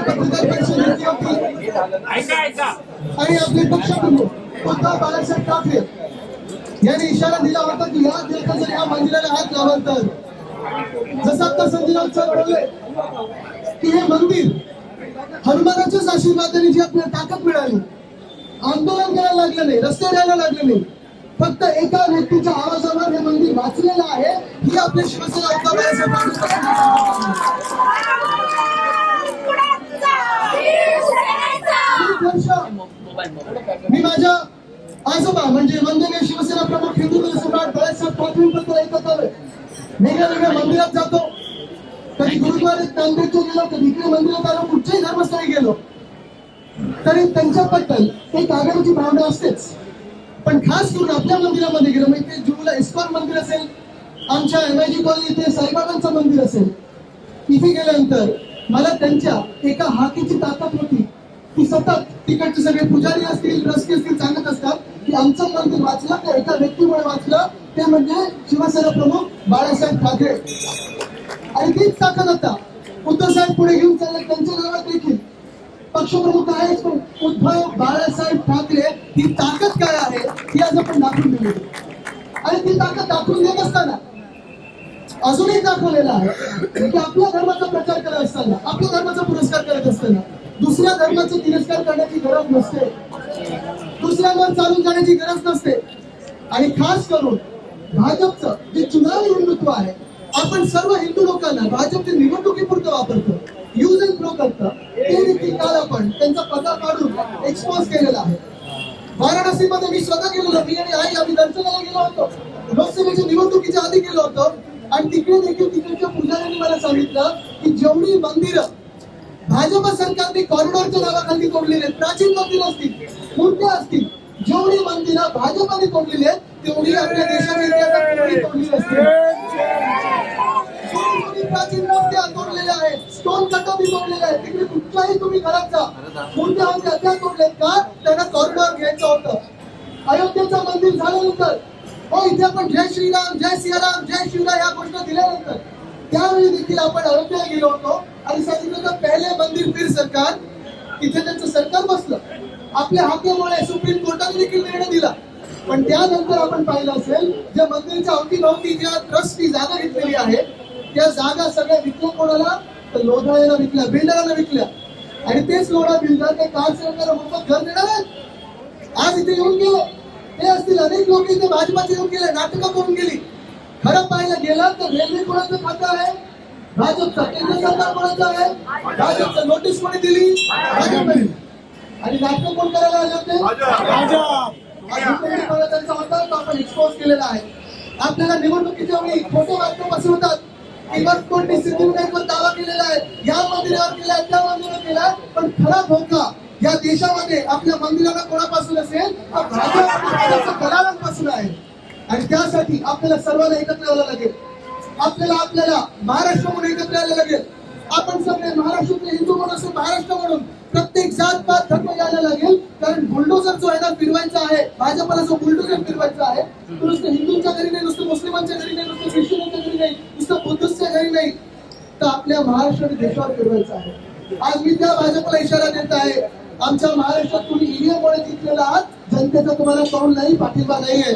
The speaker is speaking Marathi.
पत्रकार परिषद होती आणि आपले पक्षप्रमुख उद्धव बाळासाहेब ठाकरे यांनी इशारा दिला होता की या दिवसा जर या मंदिराला हात लावाल तर जसं आता संजीराव सर बोलले की हे मंदिर हनुमानाच्याच आशीर्वादाने जी आपल्याला ताकद मिळाली आंदोलन करायला लागलं नाही रस्ते द्यायला लागले नाही. फक्त एका व्यक्तीच्या आवाजावर हे मंदिर वाचलेलं आहे. ही आपल्या शिवसेना उद्धव बाळासाहेब ठाकरे मी माझ्या आजोबा म्हणजे वंदनीय शिवसेना प्रमुख हिंदू सम्राट बाळासाहेब ठाकरेंबद्दल ऐकत आलोय. वेगळ्या वेगळ्या मंदिरात जातो. कधी गुरुद्वारात नांदेडच्या गेलो कधी इकडे मंदिरात आलो कुठच्याही धर्मस्थळी गेलो. तरी त्यांच्याबद्दल एक आगामीची भावना असतेच. पण खास करून आपल्या मंदिरामध्ये गेलो म्हणजे ते जुहूला इस्कॉन मंदिर असेल आमच्या एम आय जी कॉलनी इथे साईबाबांचं मंदिर असेल इथे गेल्यानंतर मला त्यांच्या एका हाकीची ताकद होती. की सतत तिकडचे सगळे पुजारी असतील रस्ते असतील सांगत असतात की आमचं मंदिर वाचलं ते एका व्यक्तीमुळे वाचलं. ते म्हणजे शिवसेना प्रमुख बाळासाहेब ठाकरे. आणि तीच ताकद आता उद्धव साहेब पुढे घेऊन चालले त्यांच्या नावात देखील. पक्षप्रमुख आहेच पण उद्धव बाळासाहेब ठाकरे ही ताकद काय आहे? ती आज आपण दाखवून दिली. आणि ती ताकद दाखवून देत असताना अजूनही दाखवलेलं आहे की आपल्या धर्माचा प्रचार करत असताना आपल्या धर्माचा पुरस्कार करत असताना दुसऱ्या धर्माचा तिरस्कार करण्याची गरज नसते. दुसऱ्यांवर चालून जाण्याची गरज नसते. आणि खास करून भाजपचं जे चुनावी हिंदुत्व आहे आपण सर्व हिंदू लोकांना भाजपच्या निवडणुकीपुरतं वापरतो. यूज अँड थ्रो करतं. ते देखील काल आपण त्यांचा पदा काढून एक्सपोज केलेला आहे. वाराणसीमध्ये मी स्वतः गेलेलो मी आणि आई आम्ही दर्शनाला गेलो होतो. लोकसभेच्या निवडणुकीच्या आधी गेलो होतो. आणि तिकडे देखील तिकडच्या पुजाऱ्यांनी मला सांगितलं की जेवढी मंदिरं भाजप सरकारने कॉरिडॉरच्या नावाखाली तोडलेले आहेत प्राचीन मंदिर असतील मूर्त्या असतील जेवढी मंदिरं भाजपाने तोडलेली आहेत तेवढी आपल्या देशाच्या इतिहासात तोडलेली असतील प्राचीन मूर्त्या तोडलेल्या आहेत स्टोन कटोबी तोडलेल्या आहेत. तिकडे कुठल्याही तुम्ही घरात जा. मूर्त्या होत्या त्या तोडल्यात का? त्यांना कॉरिडॉर होतं. अयोध्येचं मंदिर झाल्यानंतर हो इथे आपण जय श्रीराम जय सियाराम जय शिवराय या गोष्टी दिल्यानंतर त्यावेळी देखील आपण अयोध्येला गेलो होतो आणि सांगितलं तर पहिले मंदिर फिर सरकार तिथे त्यांचं सरकार बसलं. आपल्या हाकेमुळे सुप्रीम कोर्टाने देखील निर्णय दिला. पण त्यानंतर आपण पाहिलं असेल ज्या मंदिरच्या अवतीभवती ज्या ट्रस्टनी जागा घेतलेली आहे त्या जागा सगळ्या विकल्या कोणाला? तर लोधाळ्याला विकल्या बिल्डरांना विकल्या. आणि तेच लोढा बिल्डर ते कार सरकार मोफत घर देणार आहेत. आज इथे येऊन गेले. ते असतील अनेक लोक इथे भाजपाचे येऊन गेले नाटकं करून गेली. खरं पाहायला गेलं तर रेल्वे कोणाचं खातं आहे? भाजपचं केंद्र सरकार कोणाचं आहे? भाजपचं नोटीस कोणी दिली? भाजपने आणि नाटकं कोण करायला आले होते? अजूनही मला त्यांचा होता तो आपण एक्सपोज केलेला आहे. आपल्याला निवडणुकीच्या वेळी खोटे बातम्या पसरवतात. की बस कोणती सिद्धिविनायकवर दावा केलेला आहे या मंदिरावर केलाय त्या मंदिरावर केलाय पण खरा धोका या देशामध्ये आपल्या मंदिराला कोणापासून असेल? दलालांपासून आहे. आणि त्यासाठी आपल्याला सर्वांना एकत्र यावं लागेल. आपल्याला आपल्याला महाराष्ट्र म्हणून एकत्र यायला लागेल. आपण सगळे महाराष्ट्रातले हिंदू म्हणून असं महाराष्ट्र म्हणून प्रत्येक जात पात धर्म यायला लागेल. कारण बुलडोजर जो आहे ना फिरवायचा आहे. भाजपला जो बुलडोजर फिरवायचा आहे तो नुसतं हिंदूंच्या घरी नाही नुसतं मुस्लिमांच्या घरी नाही नुसतं ख्रिश्चनांच्या घरी नाही नुसतं बुद्धिस्टच्या घरी नाही. तर आपल्या महाराष्ट्र आणि देशावर फिरवायचा आहे. आज मी त्या भाजपला इशारा देत आहे. आमच्या महाराष्ट्रात तुम्ही ईव्हीएम मुळे जिंकलेला आहात जनतेचा तुम्हाला कौल नाही पाठिंबा नाहीये.